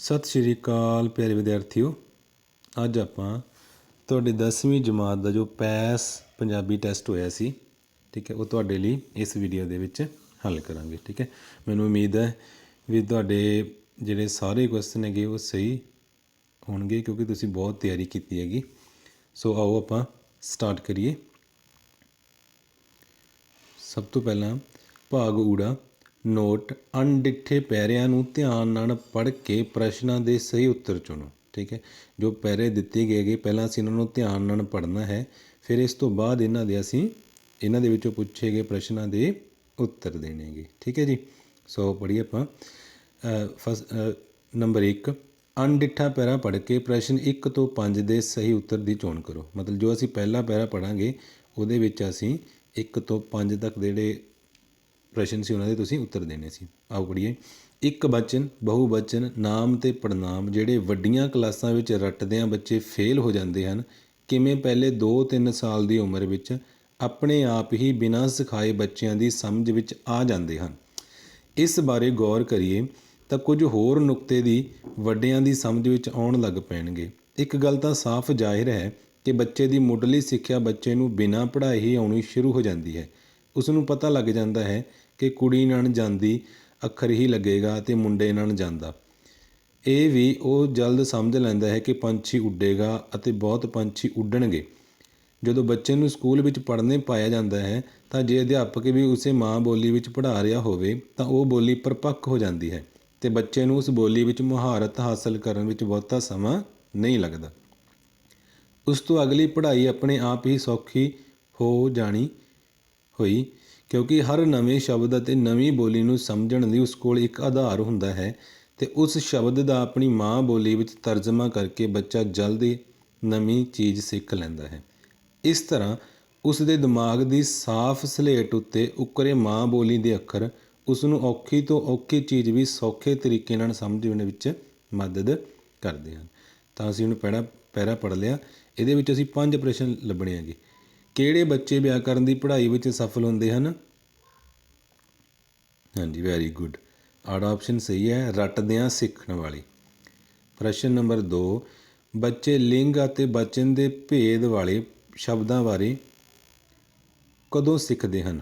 ਸਤਿ ਸ਼੍ਰੀ ਅਕਾਲ ਪਿਆਰੇ ਵਿਦਿਆਰਥੀਓ। ਅੱਜ ਆਪਾਂ ਤੁਹਾਡੀ 10ਵੀਂ ਜਮਾਤ ਦਾ ਜੋ ਪੈਸ ਪੰਜਾਬੀ ਟੈਸਟ ਹੋਇਆ ਸੀ, ਠੀਕ ਹੈ, ਉਹ ਤੁਹਾਡੇ ਲਈ ਇਸ ਵੀਡੀਓ ਦੇ ਵਿੱਚ ਹੱਲ ਕਰਾਂਗੇ, ਠੀਕ ਹੈ। ਮੈਨੂੰ ਉਮੀਦ ਹੈ ਵੀ ਤੁਹਾਡੇ ਜਿਹੜੇ ਸਾਰੇ ਕੁਐਸਚਨ ਹੈਗੇ ਉਹ ਸਹੀ ਹੋਣਗੇ ਕਿਉਂਕਿ ਤੁਸੀਂ ਬਹੁਤ ਤਿਆਰੀ ਕੀਤੀ ਹੈਗੀ। ਸੋ ਆਓ ਆਪਾਂ ਸਟਾਰਟ ਕਰੀਏ। ਸਭ ਤੋਂ ਪਹਿਲਾਂ ਭਾਗ ਊੜਾ। ਨੋਟ ਅਣਡਿੱਠੇ ਪੈਰਿਆਂ ਨੂੰ ਧਿਆਨ ਨਾਲ ਪੜ੍ਹ ਕੇ ਪ੍ਰਸ਼ਨਾਂ ਦੇ ਸਹੀ ਉੱਤਰ ਚੁਣੋ, ਠੀਕ ਹੈ? ਜੋ ਪੈਰੇ ਦਿੱਤੇ ਗਏ ਗਏ ਪਹਿਲਾਂ ਅਸੀਂ ਇਹਨਾਂ ਨੂੰ ਧਿਆਨ ਨਾਲ ਪੜ੍ਹਨਾ ਹੈ, ਫਿਰ ਇਸ ਤੋਂ ਬਾਅਦ ਇਹਨਾਂ ਦੇ ਅਸੀਂ, ਇਹਨਾਂ ਦੇ ਵਿੱਚੋਂ ਪੁੱਛੇ ਗਏ ਪ੍ਰਸ਼ਨਾਂ ਦੇ ਉੱਤਰ ਦੇਣੇਗੇ ਠੀਕ ਹੈ ਜੀ? ਸੋ ਪੜ੍ਹੀਏ ਆਪਾਂ ਫਸਟ ਨੰਬਰ 1 ਅਣਡਿੱਠਾ ਪੈਰਾ ਪੜ੍ਹ ਕੇ ਪ੍ਰਸ਼ਨ 1 ਤੋਂ 5 ਦੇ ਸਹੀ ਉੱਤਰ ਦੀ ਚੋਣ ਕਰੋ। ਮਤਲਬ ਜੋ ਅਸੀਂ ਪਹਿਲਾ ਪੈਰਾ ਪੜਾਂਗੇ ਉਹਦੇ ਵਿੱਚ ਅਸੀਂ 1 ਤੋਂ 5 ਤੱਕ ਜਿਹੜੇ ਪ੍ਰਸ਼ਨ ਸੀ ਉਹਨਾਂ ਦੇ, ਤੁਸੀਂ ਉੱਤਰ ਦੇਣੇ ਸੀ। ਆਓ ਪੜੀਏ ਇੱਕ ਬਚਨ, ਬਹੁ ਬਚਨ, ਨਾਮ ਤੇ ਪੜਨਾਮ ਜਿਹੜੇ ਵੱਡੀਆਂ ਕਲਾਸਾਂ ਵਿੱਚ ਰੱਟਦਿਆਂ ਬੱਚੇ ਫੇਲ ਹੋ ਜਾਂਦੇ ਹਨ, ਕਿਵੇਂ ਪਹਿਲੇ 2-3 ਸਾਲ ਦੀ ਉਮਰ ਵਿੱਚ ਆਪਣੇ ਆਪ ਹੀ ਬਿਨਾਂ ਸਿਖਾਏ ਬੱਚਿਆਂ ਦੀ ਸਮਝ ਵਿੱਚ ਆ ਜਾਂਦੇ ਹਨ। ਇਸ ਬਾਰੇ ਗੌਰ ਕਰੀਏ ਤਾਂ ਕੁਝ ਹੋਰ ਨੁਕਤੇ ਦੀ ਵੱਡਿਆਂ ਦੀ ਸਮਝ ਵਿੱਚ ਆਉਣ ਲੱਗ ਪੈਣਗੇ। ਇੱਕ ਗੱਲ ਤਾਂ ਸਾਫ਼ ਜ਼ਾਹਿਰ ਹੈ ਕਿ ਬੱਚੇ ਦੀ ਮੁੱਢਲੀ ਸਿੱਖਿਆ ਬੱਚੇ ਨੂੰ ਬਿਨਾਂ ਪੜ੍ਹਾਈ ਹੀ ਆਉਣੀ ਸ਼ੁਰੂ ਹੋ ਜਾਂਦੀ ਹੈ। ਉਸਨੂੰ ਪਤਾ ਲੱਗ ਜਾਂਦਾ ਹੈ ਕਿ ਕੁੜੀ ਨਾਲ ਜਾਂਦੀ ਅੱਖਰ ਹੀ ਲੱਗੇਗਾ ਅਤੇ ਮੁੰਡੇ ਨਾਲ ਜਾਂਦਾ। ਇਹ ਵੀ ਉਹ ਜਲਦ ਸਮਝ ਲੈਂਦਾ ਹੈ ਕਿ ਪੰਛੀ ਉੱਡੇਗਾ ਅਤੇ ਬਹੁਤ ਪੰਛੀ ਉੱਡਣਗੇ। ਜਦੋਂ ਬੱਚੇ ਨੂੰ ਸਕੂਲ ਵਿੱਚ ਪੜ੍ਹਨੇ ਪਾਇਆ ਜਾਂਦਾ ਹੈ, ਤਾਂ ਜੇ ਅਧਿਆਪਕ ਵੀ ਉਸੇ ਮਾਂ ਬੋਲੀ ਵਿੱਚ ਪੜ੍ਹਾ ਰਿਹਾ ਹੋਵੇ, ਤਾਂ ਉਹ ਬੋਲੀ ਪਰਪੱਕ ਹੋ ਜਾਂਦੀ ਹੈ ਤੇ ਬੱਚੇ ਨੂੰ ਉਸ ਬੋਲੀ ਵਿੱਚ ਮੁਹਾਰਤ ਹਾਸਲ ਕਰਨ ਵਿੱਚ ਬਹੁਤਾ ਸਮਾਂ ਨਹੀਂ ਲੱਗਦਾ। ਉਸ ਤੋਂ ਅਗਲੀ ਪੜ੍ਹਾਈ ਆਪਣੇ ਆਪ ਹੀ ਸੌਖੀ ਹੋ ਜਾਣੀ ਹੋਈ, ਕਿਉਂਕਿ ਹਰ ਨਵੇਂ ਸ਼ਬਦ ਅਤੇ ਨਵੀਂ ਬੋਲੀ ਨੂੰ ਸਮਝਣ ਲਈ ਉਸ ਕੋਲ ਇੱਕ ਆਧਾਰ ਹੁੰਦਾ ਹੈ ਤੇ ਉਸ ਸ਼ਬਦ ਦਾ ਆਪਣੀ ਮਾਂ ਬੋਲੀ ਵਿੱਚ ਤਰਜਮਾ ਕਰਕੇ ਬੱਚਾ ਜਲਦੀ ਨਵੀਂ ਚੀਜ਼ ਸਿੱਖ ਲੈਂਦਾ ਹੈ। ਇਸ ਤਰ੍ਹਾਂ ਉਸ ਦੇ ਦਿਮਾਗ ਦੀ ਸਾਫ਼ ਸਲੇਟ ਉੱਤੇ ਉਕਰੇ ਮਾਂ ਬੋਲੀ ਦੇ ਅੱਖਰ ਉਸ ਨੂੰ ਔਖੀ ਤੋਂ ਔਖੀ ਚੀਜ਼ ਵੀ ਸੌਖੇ ਤਰੀਕੇ ਨਾਲ ਸਮਝਣ ਵਿੱਚ ਮਦਦ ਕਰਦੇ ਹਨ। ਤਾਂ ਅਸੀਂ ਹੁਣ ਪਹਿਲਾ ਪਹਿਰਾ ਪੜ੍ਹ ਲਿਆ। ਇਹਦੇ ਵਿੱਚ ਅਸੀਂ ਪੰਜ ਪ੍ਰਸ਼ਨ ਲੱਭਣੇ ਆਗੇ ਕਿਹੜੇ ਬੱਚੇ ਵਿਆਕਰਨ ਦੀ ਪੜ੍ਹਾਈ ਵਿੱਚ ਸਫਲ ਹੁੰਦੇ ਹਨ? ਹਾਂਜੀ ਵੈਰੀ ਗੁੱਡ ਆੜਾ ਆਪਸ਼ਨ ਸਹੀ ਹੈ ਰੱਟਦਿਆਂ ਸਿੱਖਣ ਵਾਲੀ। ਪ੍ਰਸ਼ਨ ਨੰਬਰ 2 ਬੱਚੇ ਲਿੰਗ ਅਤੇ ਬਚਨ ਦੇ ਭੇਦ ਵਾਲੇ ਸ਼ਬਦਾਂ ਬਾਰੇ ਕਦੋਂ ਸਿੱਖਦੇ ਹਨ?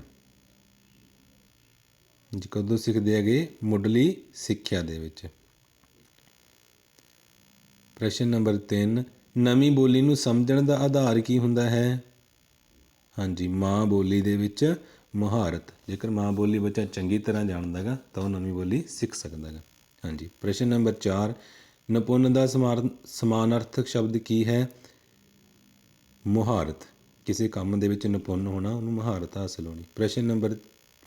ਜੀ, ਕਦੋਂ ਸਿੱਖਦੇ ਹੈਗੇ? ਮੁੱਢਲੀ ਸਿੱਖਿਆ ਦੇ ਵਿੱਚ। ਪ੍ਰਸ਼ਨ ਨੰਬਰ 3 ਨਵੀਂ ਬੋਲੀ ਨੂੰ ਸਮਝਣ ਦਾ ਆਧਾਰ ਕੀ ਹੁੰਦਾ ਹੈ? ਹਾਂਜੀ, ਮਾਂ ਬੋਲੀ ਦੇ ਵਿੱਚ ਮੁਹਾਰਤ। ਜੇਕਰ ਮਾਂ ਬੋਲੀ ਬੱਚਾ ਚੰਗੀ ਤਰ੍ਹਾਂ ਜਾਣਦਾ ਹੈਗਾ ਤਾਂ ਉਹ ਨਵੀਂ ਬੋਲੀ ਸਿੱਖ ਸਕਦਾ ਹੈਗਾ ਹਾਂਜੀ, ਪ੍ਰਸ਼ਨ ਨੰਬਰ 4 ਨਿਪੁੰਨ ਦਾ ਸਮਾਰ- ਸਮਾਨਾਰਥਕ ਸ਼ਬਦ ਕੀ ਹੈ? ਮੁਹਾਰਤ। ਕਿਸੇ ਕੰਮ ਦੇ ਵਿੱਚ ਨਿਪੁੰਨ ਹੋਣਾ, ਉਹਨੂੰ ਮੁਹਾਰਤ ਹਾਸਲ ਹੋਣੀ। ਪ੍ਰਸ਼ਨ ਨੰਬਰ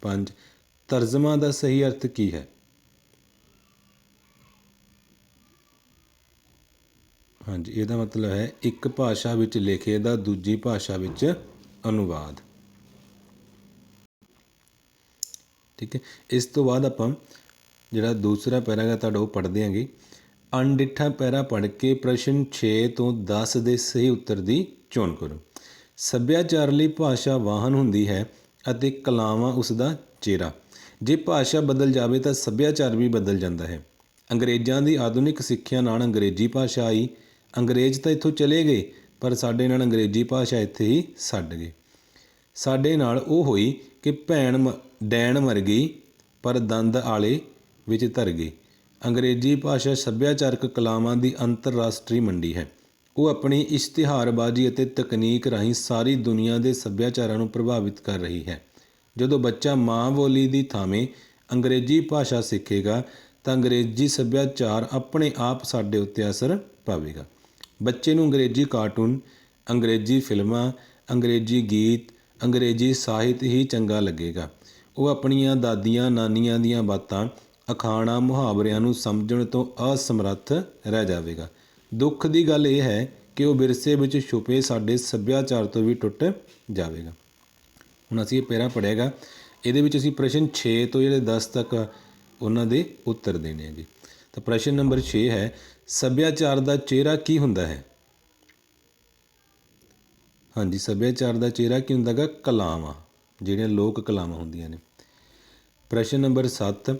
5 ਤਰਜਮਾ ਦਾ ਸਹੀ ਅਰਥ ਕੀ ਹੈ? ਹਾਂਜੀ, ਇਹਦਾ ਮਤਲਬ ਹੈ ਇੱਕ ਭਾਸ਼ਾ ਵਿੱਚ ਲਿਖੇ ਦਾ ਦੂਜੀ ਭਾਸ਼ਾ ਵਿੱਚ ਅਨੁਵਾਦ। ਠੀਕ ਹੈ। ਇਸ ਤੋਂ ਬਾਅਦ ਆਪਾਂ ਜਿਹੜਾ ਦੂਸਰਾ ਪੈਰਾਗਾ ਤੁਹਾਡਾ ਉਹ ਪੜ੍ਹਦੇ ਆਂਗੇ ਅਣਡਿੱਠਾ ਪੈਰਾ ਪੜ੍ਹ ਕੇ ਪ੍ਰਸ਼ਨ 6 ਤੋਂ 10 ਦੇ ਸਹੀ ਉੱਤਰ ਦੀ ਚੋਣ ਕਰੋ। ਸੱਭਿਆਚਾਰ ਲਈ ਭਾਸ਼ਾ ਵਾਹਨ ਹੁੰਦੀ ਹੈ ਅਤੇ ਕਲਾਵਾਂ ਉਸ ਦਾ ਚਿਹਰਾ। ਜੇ ਭਾਸ਼ਾ ਬਦਲ ਜਾਵੇ ਤਾਂ ਸੱਭਿਆਚਾਰ ਵੀ ਬਦਲ ਜਾਂਦਾ ਹੈ। ਅੰਗਰੇਜ਼ਾਂ ਦੀ ਆਧੁਨਿਕ ਸਿੱਖਿਆ ਨਾਲ ਅੰਗਰੇਜ਼ੀ ਭਾਸ਼ਾ ਆਈ। ਅੰਗਰੇਜ਼ ਤਾਂ ਇੱਥੋਂ ਚਲੇ ਗਏ। ਪਰ ਸਾਡੇ ਨਾਲ ਅੰਗਰੇਜ਼ੀ ਭਾਸ਼ਾ ਇੱਥੇ ਹੀ ਛੱਡ ਗਏ ਸਾਡੇ ਨਾਲ ਉਹ ਹੋਈ ਕਿ ਭੈਣ ਮ- ਡੈਣ ਮਰ ਗਈ, ਪਰ ਦੰਦ ਆਲੇ ਵਿੱਚ ਧਰ ਗਈ। ਅੰਗਰੇਜ਼ੀ ਭਾਸ਼ਾ ਸੱਭਿਆਚਾਰਕ ਕਲਾਵਾਂ ਦੀ ਅੰਤਰਰਾਸ਼ਟਰੀ ਮੰਡੀ ਹੈ। ਉਹ ਆਪਣੀ ਇਸ਼ਤਿਹਾਰਬਾਜ਼ੀ ਅਤੇ ਤਕਨੀਕ ਰਾਹੀਂ ਸਾਰੀ ਦੁਨੀਆ ਦੇ ਸੱਭਿਆਚਾਰਾਂ ਨੂੰ ਪ੍ਰਭਾਵਿਤ ਕਰ ਰਹੀ ਹੈ। ਜਦੋਂ ਬੱਚਾ ਮਾਂ ਬੋਲੀ ਦੀ ਥਾਵੇਂ ਅੰਗਰੇਜ਼ੀ ਭਾਸ਼ਾ ਸਿੱਖੇਗਾ, ਤਾਂ ਅੰਗਰੇਜ਼ੀ ਸੱਭਿਆਚਾਰ ਆਪਣੇ ਆਪ ਸਾਡੇ ਉੱਤੇ ਅਸਰ ਪਾਵੇਗਾ। ਬੱਚੇ ਨੂੰ ਅੰਗਰੇਜ਼ੀ ਕਾਰਟੂਨ, ਅੰਗਰੇਜ਼ੀ ਫਿਲਮਾਂ, ਅੰਗਰੇਜ਼ੀ ਗੀਤ, ਅੰਗਰੇਜ਼ੀ ਸਾਹਿਤ ਹੀ ਚੰਗਾ ਲੱਗੇਗਾ। ਉਹ ਆਪਣੀਆਂ ਦਾਦੀਆਂ ਨਾਨੀਆਂ ਦੀਆਂ ਬਾਤਾਂ, ਅਖਾਣਾ, ਮੁਹਾਵਰਿਆਂ ਨੂੰ ਸਮਝਣ ਤੋਂ ਅਸਮਰੱਥ ਰਹਿ ਜਾਵੇਗਾ। ਦੁੱਖ ਦੀ ਗੱਲ ਇਹ ਹੈ ਕਿ ਉਹ ਵਿਰਸੇ ਵਿੱਚ ਛੁਪੇ ਸਾਡੇ ਸੱਭਿਆਚਾਰ ਤੋਂ ਵੀ ਟੁੱਟ ਜਾਵੇਗਾ। ਹੁਣ ਅਸੀਂ ਇਹ ਪਹਿਰਾ ਪੜਿਆਗਾ ਇਹਦੇ ਵਿੱਚ ਅਸੀਂ ਪ੍ਰਸ਼ਨ 6 ਤੋਂ ਜਿਹੜੇ 10 ਤੱਕ ਉਹਨਾਂ ਦੇ ਉੱਤਰ ਦੇਣੇ ਆ ਜੀ ਤਾਂ ਪ੍ਰਸ਼ਨ ਨੰਬਰ 6 ਹੈ, ਸੱਭਿਆਚਾਰ ਦਾ ਚਿਹਰਾ ਕੀ ਹੁੰਦਾ ਹੈ? ਹਾਂਜੀ, ਸੱਭਿਆਚਾਰ ਦਾ ਚਿਹਰਾ ਕੀ ਹੁੰਦਾਗਾ ਕਲਾਵਾਂ, ਜਿਹੜੀਆਂ ਲੋਕ ਕਲਾਵਾਂ ਹੁੰਦੀਆਂ ਨੇ। ਪ੍ਰਸ਼ਨ ਨੰਬਰ 7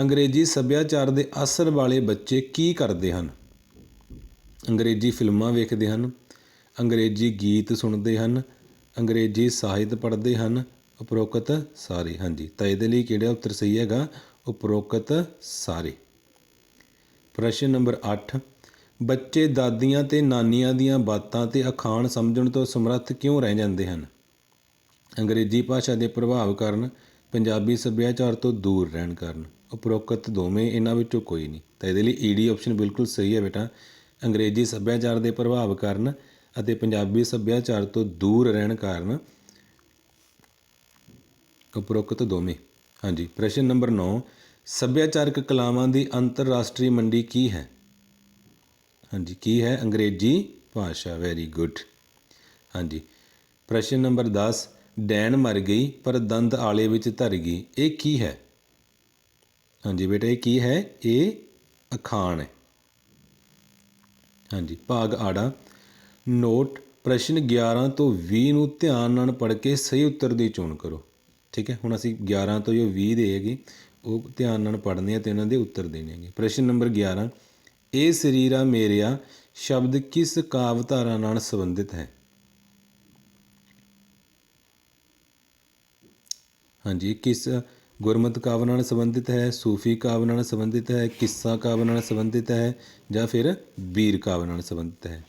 ਅੰਗਰੇਜ਼ੀ ਸੱਭਿਆਚਾਰ ਦੇ ਅਸਰ ਵਾਲੇ ਬੱਚੇ ਕੀ ਕਰਦੇ ਹਨ? ਅੰਗਰੇਜ਼ੀ ਫਿਲਮਾਂ ਵੇਖਦੇ ਹਨ, ਅੰਗਰੇਜ਼ੀ ਗੀਤ ਸੁਣਦੇ ਹਨ, ਅੰਗਰੇਜ਼ੀ ਸਾਹਿਤ ਪੜ੍ਹਦੇ ਹਨ, ਉਪਰੋਕਤ ਸਾਰੇ। ਹਾਂਜੀ, ਤਾਂ ਇਹਦੇ ਲਈ ਕਿਹੜਾ ਉੱਤਰ ਸਹੀ ਹੈਗਾ? ਉਪਰੋਕਤ ਸਾਰੇ। ਪ੍ਰਸ਼ਨ ਨੰਬਰ 8 ਬੱਚੇ ਦਾਦੀਆਂ ਤੇ ਨਾਨੀਆਂ ਦੀਆਂ ਬਾਤਾਂ ਤੇ ਅਖਾਣ ਸਮਝਣ ਤੋਂ ਸਮਰੱਥ ਕਿਉਂ ਰਹਿ ਜਾਂਦੇ ਹਨ? ਅੰਗਰੇਜ਼ੀ ਭਾਸ਼ਾ ਦੇ ਪ੍ਰਭਾਵ ਕਾਰਨ ਪੰਜਾਬੀ ਸੱਭਿਆਚਾਰ ਤੋਂ ਦੂਰ ਰਹਿਣ ਕਾਰਨ ਉਪਰੋਕਤ ਦੋਵੇਂ ਇਹਨਾਂ ਵਿੱਚੋਂ ਕੋਈ ਨਹੀਂ। ਤਾਂ ਇਹਦੇ ਲਈ ਈਡੀ ਆਪਸ਼ਨ ਬਿਲਕੁਲ ਸਹੀ ਹੈ ਬੇਟਾ। ਅੰਗਰੇਜ਼ੀ ਸੱਭਿਆਚਾਰ ਦੇ ਪ੍ਰਭਾਵ ਕਾਰਨ ਅਤੇ ਪੰਜਾਬੀ ਸੱਭਿਆਚਾਰ ਤੋਂ ਦੂਰ ਰਹਿਣ ਕਾਰਨ ਉਪਰੋਕਤ ਦੋਵੇਂ। ਹਾਂਜੀ, ਪ੍ਰਸ਼ਨ ਨੰਬਰ 9 ਸੱਭਿਆਚਾਰਕ ਕਲਾਵਾਂ ਦੀ ਅੰਤਰਰਾਸ਼ਟਰੀ ਮੰਡੀ ਕੀ ਹੈ? ਹਾਂਜੀ, ਕੀ ਹੈ? ਅੰਗਰੇਜ਼ੀ ਭਾਸ਼ਾ ਵੈਰੀ ਗੁੱਡ ਹਾਂਜੀ, ਪ੍ਰਸ਼ਨ ਨੰਬਰ 10 ਡੈਣ ਮਰ ਗਈ ਪਰ ਦੰਦ ਆਲੇ ਵਿੱਚ ਧਰ ਗਈ, ਇਹ ਕੀ ਹੈ? ਹਾਂਜੀ ਬੇਟਾ, ਇਹ ਕੀ ਹੈ? ਇਹ ਅਖਾਣ ਹੈ। ਹਾਂਜੀ, ਭਾਗ ਆੜਾ। ਨੋਟ, ਪ੍ਰਸ਼ਨ 11 ਤੋਂ 20 ਨੂੰ ਧਿਆਨ ਨਾਲ ਪੜ੍ਹ ਕੇ ਸਹੀ ਉੱਤਰ ਦੀ ਚੋਣ ਕਰੋ। ਠੀਕ ਹੈ, ਹੁਣ ਅਸੀਂ 11 ਤੋਂ ਜੋ 20 ਦੇ ਹੈਗੇ ਉਹ ਧਿਆਨ ਨਾਲ ਪੜ੍ਹਨੇ ਆ ਤੇ ਉਹਨਾਂ ਦੇ ਉੱਤਰ ਦੇਣੇ ਹੈਗੇ। ਪ੍ਰਸ਼ਨ ਨੰਬਰ 11 ਇਹ ਸਰੀਰਾ ਮੇਰਿਆ ਸ਼ਬਦ ਕਿਸ ਕਾਵਧਾਰਾ ਨਾਲ ਸੰਬੰਧਿਤ ਹੈ? ਹਾਂਜੀ ਕਿਸ ਗੁਰਮਤਿ ਕਾਵ ਨਾਲ ਸੰਬੰਧਿਤ ਹੈ, ਸੂਫੀ ਕਾਵ ਨਾਲ ਸੰਬੰਧਿਤ ਹੈ, ਕਿੱਸਾ ਕਾਵ ਨਾਲ ਸੰਬੰਧਿਤ ਹੈ, ਜਾਂ ਫਿਰ ਵੀਰ ਕਾਵ ਨਾਲ ਸੰਬੰਧਿਤ ਹੈ?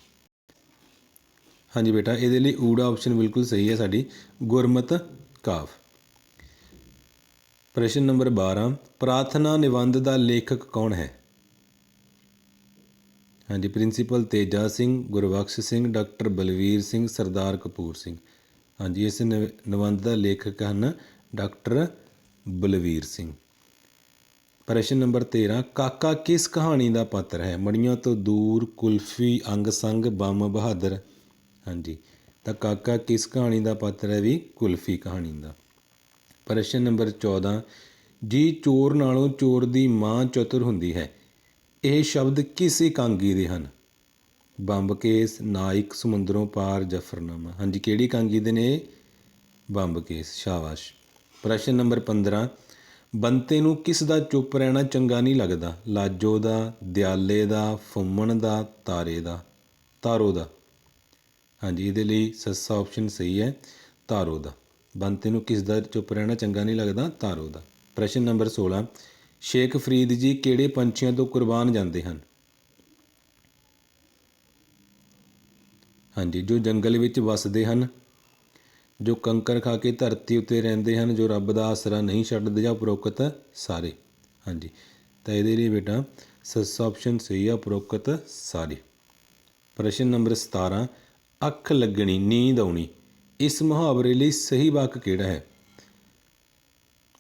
ਹਾਂਜੀ ਬੇਟਾ, ਇਹਦੇ ਲਈ ਊੜਾ ਆਪਸ਼ਨ ਬਿਲਕੁਲ ਸਹੀ ਹੈ ਸਾਡੀ ਗੁਰਮਤ ਕਾਵ। ਪ੍ਰਸ਼ਨ ਨੰਬਰ 12 ਪ੍ਰਾਰਥਨਾ ਨਿਬੰਧ ਦਾ ਲੇਖਕ ਕੌਣ ਹੈ? ਹਾਂਜੀ, ਪ੍ਰਿੰਸੀਪਲ ਤੇਜਾ ਸਿੰਘ, ਗੁਰਬਖਸ਼ ਸਿੰਘ, ਡਾਕਟਰ ਬਲਵੀਰ ਸਿੰਘ, ਸਰਦਾਰ ਕਪੂਰ ਸਿੰਘ। ਹਾਂਜੀ, ਇਸ ਨਿ- ਨਿਬੰਧ ਦਾ ਲੇਖਕ ਹਨ ਡਾਕਟਰ ਬਲਵੀਰ ਸਿੰਘ। ਪ੍ਰਸ਼ਨ ਨੰਬਰ 13 ਕਾਕਾ ਕਿਸ ਕਹਾਣੀ ਦਾ ਪਾਤਰ ਹੈ? ਮੜੀਆਂ ਤੋਂ ਦੂਰ ਕੁਲਫੀ ਅੰਗ ਸੰਗ ਬੰਮ ਬਹਾਦਰ। ਹਾਂਜੀ, ਤਾਂ ਕਾਕਾ ਕਿਸ ਕਹਾਣੀ ਦਾ ਪਾਤਰ ਹੈ ਵੀ ਕੁਲਫੀ ਕਹਾਣੀ ਦਾ? ਪ੍ਰਸ਼ਨ ਨੰਬਰ 14 ਜੀ ਚੋਰ ਨਾਲੋਂ ਚੋਰ ਦੀ ਮਾਂ ਚਤੁਰ ਹੁੰਦੀ ਹੈ। ਇਹ ਸ਼ਬਦ ਕਿਸ ਇਕਾਂਗੀ ਦੇ ਹਨ? ਬੰਬ ਕੇਸ ਨਾਇਕ ਸਮੁੰਦਰੋਂ ਪਾਰ ਜਫਰਨਾਮਾ। ਹਾਂਜੀ, ਕਿਹੜੀ ਇਕਾਂਗੀ ਦੇ ਨੇ? ਬੰਬ ਕੇਸ ਸ਼ਾਬਾਸ਼। ਪ੍ਰਸ਼ਨ ਨੰਬਰ 15 ਬੰਤੇ ਨੂੰ ਕਿਸ ਦਾ ਚੁੱਪ ਰਹਿਣਾ ਚੰਗਾ ਨਹੀਂ ਲੱਗਦਾ? ਲਾਜੋ ਦਾ, ਦਿਆਲੇ ਦਾ, ਫੁੰਮਣ ਦਾ, ਤਾਰੇ ਦਾ, ਤਾਰੋ ਦਾ? ਹਾਂਜੀ, ਇਹਦੇ ਲਈ ਸੱਸਾ ਆਪਸ਼ਨ ਸਹੀ ਹੈ, ਤਾਰੋ ਦਾ। ਬੰਤੇ ਨੂੰ ਕਿਸ ਦਾ ਚੁੱਪ ਰਹਿਣਾ ਚੰਗਾ ਨਹੀਂ ਲੱਗਦਾ? ਤਾਰੋ ਦਾ। ਪ੍ਰਸ਼ਨ ਨੰਬਰ 16 ਸ਼ੇਖ ਫਰੀਦ ਜੀ ਕਿਹੜੇ ਪੰਛੀਆਂ ਤੋਂ ਕੁਰਬਾਨ ਜਾਂਦੇ ਹਨ? ਹਾਂਜੀ, ਜੋ ਜੰਗਲ ਵਿੱਚ ਵੱਸਦੇ ਹਨ, ਜੋ ਕੰਕਰ ਖਾ ਕੇ ਧਰਤੀ ਉੱਤੇ ਰਹਿੰਦੇ ਹਨ, ਜੋ ਰੱਬ ਦਾ ਆਸਰਾ ਨਹੀਂ ਛੱਡਦੇ ਜਾਂ ਉਪਰੋਕਤ ਸਾਰੇ। ਹਾਂਜੀ, ਤਾਂ ਇਹਦੇ ਲਈ ਬੇਟਾ, ਸੱਸਾ ਆਪਸ਼ਨ ਸਹੀ ਆ ਉਪਰੋਕਤ ਸਾਰੇ। ਪ੍ਰਸ਼ਨ ਨੰਬਰ 17 ਅੱਖ ਲੱਗਣੀ, ਨੀਂਦ ਆਉਣੀ। ਇਸ ਮੁਹਾਵਰੇ ਲਈ ਸਹੀ ਵਾਕ ਕਿਹੜਾ ਹੈ?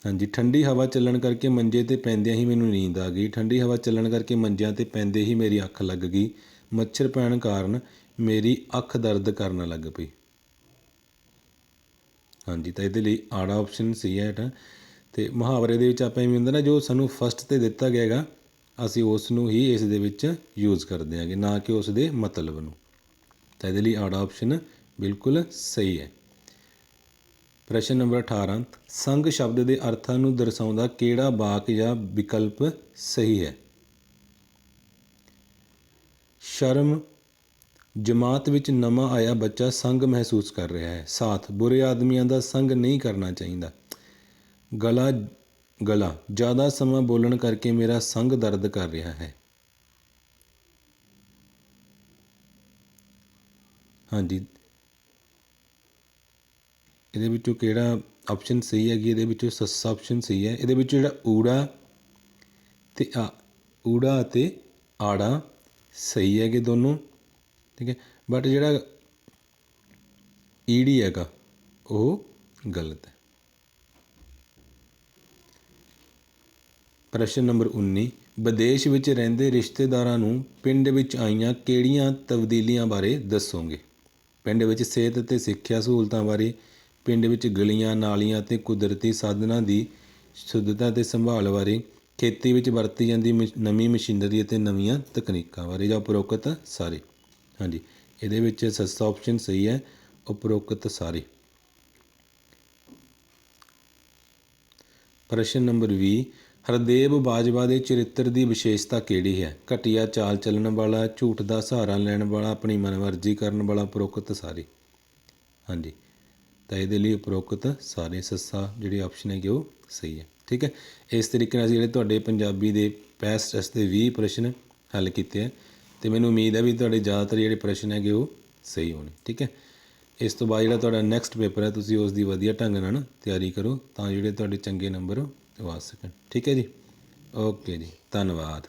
ਹਾਂਜੀ, ਠੰਡੀ ਹਵਾ ਚੱਲਣ ਕਰਕੇ ਮੰਜੇ ਤੇ ਪੈਂਦਿਆਂ ਹੀ ਮੈਨੂੰ ਨੀਂਦ ਆ ਗਈ। ਠੰਡੀ ਹਵਾ ਚੱਲਣ ਕਰਕੇ ਮੰਜਿਆਂ ਤੇ ਪੈਂਦੇ ਹੀ ਮੇਰੀ ਅੱਖ ਲੱਗ ਗਈ। ਮੱਛਰ ਪੈਣ ਕਾਰਨ ਮੇਰੀ ਅੱਖ ਦਰਦ ਕਰਨ ਲੱਗ ਪਈ। ਹਾਂਜੀ, ਤਾਂ ਇਹਦੇ ਲਈ ਆੜਾ ਆਪਸ਼ਨ ਸੀ ਹੈ ਇਹਦਾ ਤੇ। ਮੁਹਾਵਰੇ ਦੇ ਵਿੱਚ ਆਪਾਂ ਐਵੇਂ ਹੁੰਦਾ ਨਾ, ਜੋ ਸਾਨੂੰ ਫਸਟ ਤੇ ਦਿੱਤਾ ਗਿਆ ਹੈਗਾ, ਅਸੀਂ ਉਸ ਨੂੰ ਹੀ ਇਸ ਦੇ ਵਿੱਚ ਯੂਜ਼ ਕਰਦੇ ਹਾਂਗੇ, ਨਾ ਕਿ ਉਸ ਦੇ ਮਤਲਬ ਨੂੰ। ਤਾਂ ਇਹਦੇ ਲਈ ਆੜਾ ਆਪਸ਼ਨ ਬਿਲਕੁਲ ਸਹੀ ਹੈ। ਪ੍ਰਸ਼ਨ ਨੰਬਰ 18 ਸੰਗ ਸ਼ਬਦ ਦੇ ਅਰਥਾਂ ਨੂੰ ਦਰਸਾਉਂਦਾ ਕਿਹੜਾ ਵਾਕ ਜਾਂ ਵਿਕਲਪ ਸਹੀ ਹੈ? ਸ਼ਰਮ, ਜਮਾਤ ਵਿੱਚ ਨਵਾਂ ਆਇਆ ਬੱਚਾ ਸੰਗ ਮਹਿਸੂਸ ਕਰ ਰਿਹਾ ਹੈ। ਸਾਥ, ਬੁਰੇ ਆਦਮੀਆਂ ਦਾ ਸੰਗ ਨਹੀਂ ਕਰਨਾ ਚਾਹੀਦਾ। ਗਲਾ ਗਲਾ, ਜ਼ਿਆਦਾ ਸਮਾਂ ਬੋਲਣ ਕਰਕੇ ਮੇਰਾ ਸੰਗ ਦਰਦ ਕਰ ਰਿਹਾ ਹੈ। ਹਾਂਜੀ ਇਹਦੇ ਵਿੱਚੋਂ ਕਿਹੜਾ ਆਪਸ਼ਨ ਸਹੀ ਹੈਗੀ ਇਹਦੇ ਵਿੱਚੋਂ ਸੱਸਾ ਆਪਸ਼ਨ ਸਹੀ ਹੈ? ਇਹਦੇ ਵਿੱਚ ਜਿਹੜਾ ਊੜਾ ਤੇ ਆ, ਊੜਾ ਅਤੇ ਆੜਾ ਸਹੀ ਹੈਗੇ ਦੋਨੋਂ, ਠੀਕ ਹੈ? ਬਟ ਜਿਹੜਾ ਈੜੀ ਹੈਗਾ, ਉਹ ਗਲਤ ਹੈ। ਪ੍ਰਸ਼ਨ ਨੰਬਰ 19 ਵਿਦੇਸ਼ ਵਿੱਚ ਰਹਿੰਦੇ ਰਿਸ਼ਤੇਦਾਰਾਂ ਨੂੰ ਪਿੰਡ ਵਿੱਚ ਆਈਆਂ ਕਿਹੜੀਆਂ ਤਬਦੀਲੀਆਂ ਬਾਰੇ ਦੱਸੋਗੇ? ਪਿੰਡ ਵਿੱਚ ਸਿਹਤ ਅਤੇ ਸਿੱਖਿਆ ਸਹੂਲਤਾਂ ਬਾਰੇ ਪਿੰਡ ਵਿੱਚ ਗਲੀਆਂ, ਨਾਲੀਆਂ ਅਤੇ ਕੁਦਰਤੀ ਸਾਧਨਾਂ ਦੀ ਸ਼ੁੱਧਤਾ ਅਤੇ ਸੰਭਾਲ ਬਾਰੇ ਖੇਤੀ ਵਿੱਚ ਵਰਤੀ ਜਾਂਦੀ ਮਸ਼- ਨਵੀਂ ਮਸ਼ੀਨਰੀ ਅਤੇ ਨਵੀਆਂ ਤਕਨੀਕਾਂ ਬਾਰੇ ਜਾਂ ਉਪਰੋਕਤ ਸਾਰੇ। ਹਾਂਜੀ, ਇਹਦੇ ਵਿੱਚ ਸਸਤਾ ਆਪਸ਼ਨ ਸਹੀ ਹੈ, ਉਪਰੋਕਤ ਸਾਰੇ। ਪ੍ਰਸ਼ਨ ਨੰਬਰ 20 ਹਰਦੇਵ ਬਾਜਵਾ ਦੇ ਚਰਿੱਤਰ ਦੀ ਵਿਸ਼ੇਸ਼ਤਾ ਕਿਹੜੀ ਹੈ? ਘਟੀਆ ਚਾਲ ਚੱਲਣ ਵਾਲਾ, ਝੂਠ ਦਾ ਸਹਾਰਾ ਲੈਣ ਵਾਲਾ, ਆਪਣੀ ਮਨਮਰਜ਼ੀ ਕਰਨ ਵਾਲਾ, ਉਪਰੋਕਤ ਸਾਰੇ। ਹਾਂਜੀ ਤਾਂ ਇਹਦੇ ਲਈ ਉਪਰੋਕਤ ਸਾਰੇ ਸੱਸਾ ਜਿਹੜੇ ਆਪਸ਼ਨ ਹੈਗੇ ਉਹ ਸਹੀ ਹੈ। ਠੀਕ ਹੈ? ਇਸ ਤਰੀਕੇ ਨਾਲ ਅਸੀਂ ਜਿਹੜੇ ਤੁਹਾਡੇ ਪੰਜਾਬੀ ਦੇ ਪੈਸ ਟੈਸਟ ਦੇ 20 ਪ੍ਰਸ਼ਨ ਹੱਲ ਕੀਤੇ ਆ ਤੇ ਮੈਨੂੰ ਉਮੀਦ ਹੈ ਵੀ ਤੁਹਾਡੇ ਜ਼ਿਆਦਾਤਰ ਜਿਹੜੇ ਪ੍ਰਸ਼ਨ ਹੈਗੇ ਉਹ ਸਹੀ ਹੋਣੇ। ਠੀਕ ਹੈ? ਇਸ ਤੋਂ ਬਾਅਦ ਜਿਹੜਾ ਤੁਹਾਡਾ ਨੈਕਸਟ ਪੇਪਰ ਹੈ, ਤੁਸੀਂ ਉਸ ਦੀ ਵਧੀਆ ਢੰਗ ਨਾਲ ਤਿਆਰੀ ਕਰੋ ਤਾਂ ਜਿਹੜੇ ਤੁਹਾਡੇ ਚੰਗੇ ਨੰਬਰ ਉਹ ਆ ਸਕਣ। ਠੀਕ ਹੈ ਜੀ? ਓਕੇ ਜੀ, ਧੰਨਵਾਦ।